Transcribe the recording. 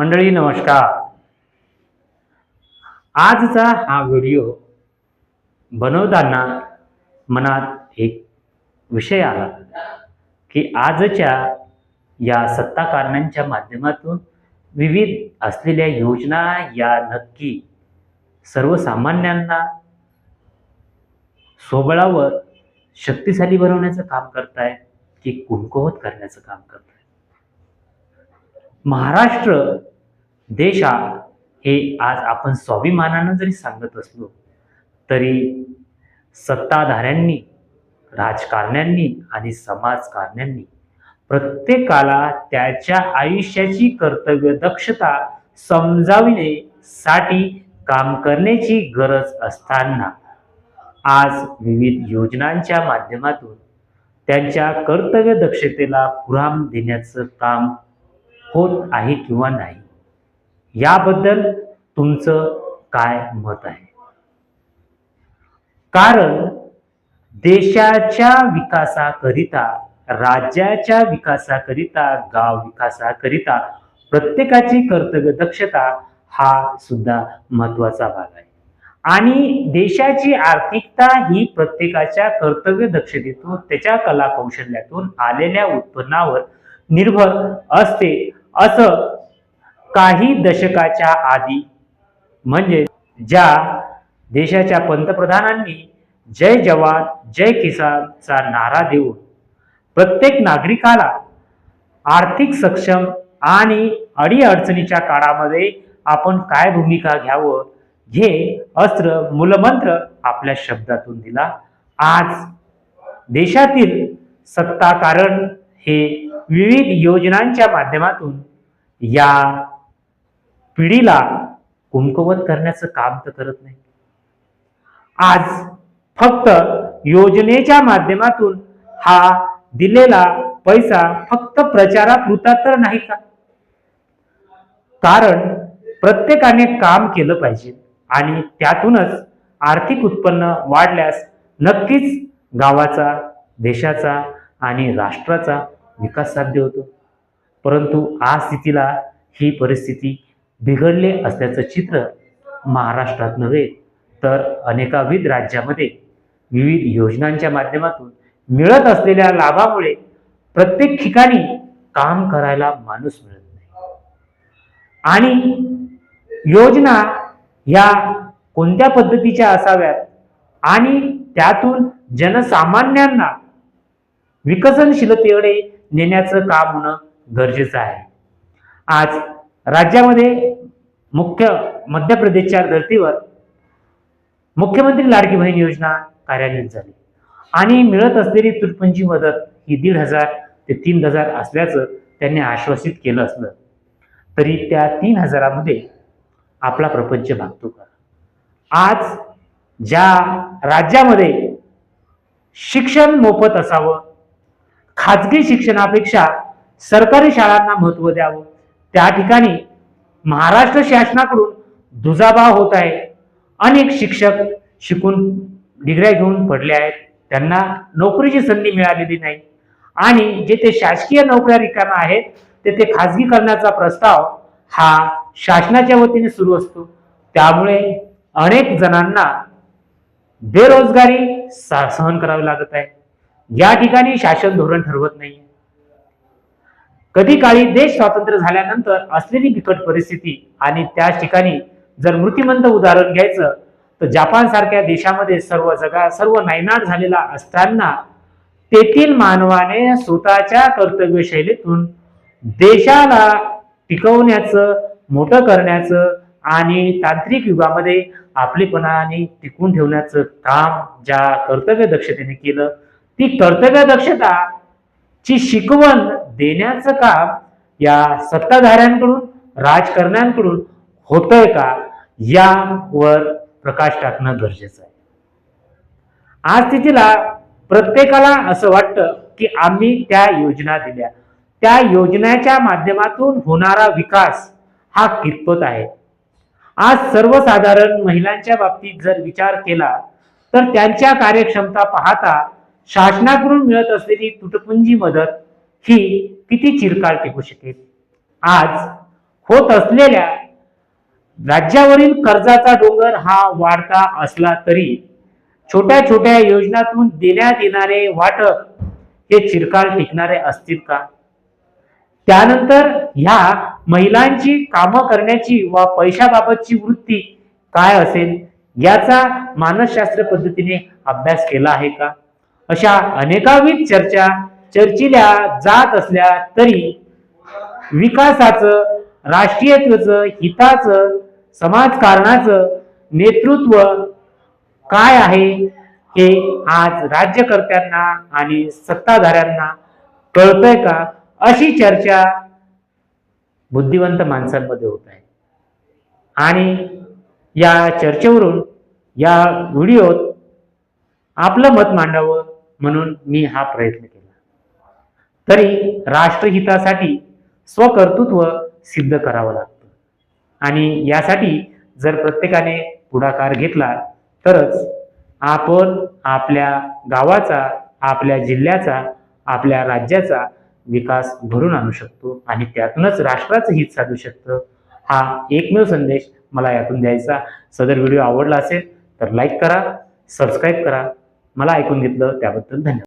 मंडळी नमस्कार. आजचा हा व्हिडिओ बनवताना मनात एक विषय आला की आजच्या या सत्ताकारण्यांच्या माध्यमातून विविध असलेल्या योजना या नक्की सर्वसामान्यांना सोबळावर शक्तिशाली बनवण्याचं काम करताय की कुंकुवत करण्याचं काम करताय? महाराष्ट्र देश हा हे आज आपण स्वाभिमानानं जरी सांगत असलो तरी सत्ताधाऱ्यांनी राजकारण्यांनी आणि समाजकारण्यांनी प्रत्येकाला त्याच्या आयुष्याची कर्तव्य दक्षता समजाविण्यासाठी काम करण्याची गरज असताना आज विविध योजनांच्या माध्यमातून त्यांच्या कर्तव्य दक्षतेला पुराम देण्याचं काम होत आहे किंवा नाही याबद्दल तुमचं काय मत आहे? कारण देशाच्या विकासाकरिता राज्याच्या विकासाकरिता गाव विकासाकरिता प्रत्येकाची कर्तव्य दक्षता हा सुद्धा महत्त्वाचा भाग आहे. आणि देशाची आर्थिकता ही प्रत्येकाच्या कर्तव्य दक्षतेतून त्याच्या कला कौशल्यातून आलेल्या उत्पन्नावर निर्भर असते असं काही दशकाच्या आधी म्हणजे ज्या देशाच्या पंतप्रधानांनी जय जवान जय किसानचा नारा देऊन प्रत्येक नागरिकाला आर्थिक सक्षम आणि अडीअडचणीच्या काळामध्ये आपण काय भूमिका घ्यावं हे अस्त्र मूलमंत्र आपल्या शब्दातून दिला. आज देशातील सत्ताकारण हे विविध योजनांच्या माध्यमातून या पिढीला कुमकुवत करण्याचं काम तर करत नाही. आज फक्त योजनेच्या माध्यमातून हा दिलेला पैसा फक्त प्रचारापुरता तर नाही का? कारण प्रत्येकाने काम केलं पाहिजे आणि त्यातूनच आर्थिक उत्पन्न वाढल्यास नक्कीच गावाचा देशाचा आणि राष्ट्राचा विकास साध्य होतो. परंतु आज स्थितीला ही परिस्थिती बिघडले असल्याचं चित्र महाराष्ट्रात नव्हे तर अनेकाविध राज्यामध्ये विविध योजनांच्या माध्यमातून मिळत असलेल्या लाभामुळे प्रत्येक ठिकाणी काम करायला माणूस मिळत नाही. आणि योजना ह्या कोणत्या पद्धतीच्या असाव्यात आणि त्यातून जनसामान्यांना विकसनशीलतेकडे नेण्याचं काम होणं गरजेचं आहे. आज राज्यामध्ये मुख्य मध्य प्रदेशच्या धर्तीवर मुख्यमंत्री लाडकी बहीण योजना कार्यान्वित झाली. आणि मिळत असलेली तुटपुंजी मदत ही दीड हजार ते तीन हजार असल्याचं त्यांनी आश्वासित केलं असलं तरी त्या तीन हजारामध्ये आपला प्रपंच भागतो का? आज ज्या राज्यामध्ये शिक्षण मोफत असावं खाजगी शिक्षणापेक्षा सरकारी शाळांना महत्त्व द्यावं त्या ठिकाणी महाराष्ट्र शासनाकडून दुजाभाव होत आहे. अनेक शिक्षक शिकून डिग्र्या घेऊन पडले आहेत. त्यांना नोकरीची संधी मिळालेली नाही. आणि जे ते शासकीय नोकऱ्या रिकाम्या आहेत ते ते खाजगीकरणाचा प्रस्ताव हा शासनाच्या वतीने सुरू असतो. त्यामुळे अनेक जणांना बेरोजगारी सा- सहन करावी लागत आहे. या ठिकाणी शासन धोरण ठरवत नाही कधी काळी देश स्वातंत्र्य झाल्यानंतर असलेली बिकट परिस्थिती आणि त्याच ठिकाणी जर मृत्यूमंत उदाहरण घ्यायचं तर जपान सारख्या देशामध्ये सर्व जगा सर्व नायनाट झालेला असताना तेथील मानवाने स्वतःच्या कर्तव्य शैलीतून देशाला टिकवण्याचं मोठं करण्याचं आणि तांत्रिक युगामध्ये आपलेपणाने टिकून ठेवण्याचं काम ज्या कर्तव्य दक्षतेने केलं ती कर्तव्य दक्षता ची शिकवण देण्याचं काम या सत्ताधाऱ्यांकडून राजकारण्यांकडून होतंय का यावर प्रकाश टाकणं गरजेचं आहे. आज स्थितीला प्रत्येकाला असं वाटतं की आम्ही त्या योजना दिल्या. त्या योजनेच्या माध्यमातून होणारा विकास हा कितपत आहे? आज सर्वसाधारण महिलांच्या बाबतीत जर विचार केला तर त्यांच्या कार्यक्षमता पाहता शासनाकडून मिळत असलेली तुटपुंजी मदत ही किती चिरकाळ टिकू शकेल? आज होत असलेल्या राज्यावरील कर्जाचा डोंगर हा वाढता असला तरी छोट्या छोट्या योजनातून देण्यात येणारे वाटप हे चिरकाळ टिकणारे असतील का? त्यानंतर ह्या महिलांची कामं करण्याची व पैशाबाबतची वृत्ती काय असेल? याचा मानसशास्त्र पद्धतीने अभ्यास केला आहे का? अशा अनेकाविध चर्चा चर्चिल्या जात असल्या तरी विकासाचं राष्ट्रीयत्वाचं हिताचं समाजकारणाचं नेतृत्व काय आहे हे आज राज्यकर्त्यांना आणि सत्ताधाऱ्यांना कळतंय का? अशी चर्चा बुद्धिवंत माणसांमध्ये होत आहे. आणि या चर्चेवरून या व्हिडिओत आपलं मत मांडावं म्हणून मी हा प्रयत्न केला. तरी राष्ट्रहितासाठी स्वकर्तृत्व सिद्ध करावं लागतं. आणि यासाठी जर प्रत्येकाने पुढाकार घेतला तरच आपण आपल्या गावाचा आपल्या जिल्ह्याचा आपल्या राज्याचा विकास घडून आणू शकतो. आणि त्यातूनच राष्ट्राचं हित साधू शकतं. हा एकमेव संदेश मला यातून द्यायचा. सदर व्हिडिओ आवडला असेल तर लाईक करा सबस्क्राईब करा. मला ऐकून घेतलं त्याबद्दल धन्यवाद.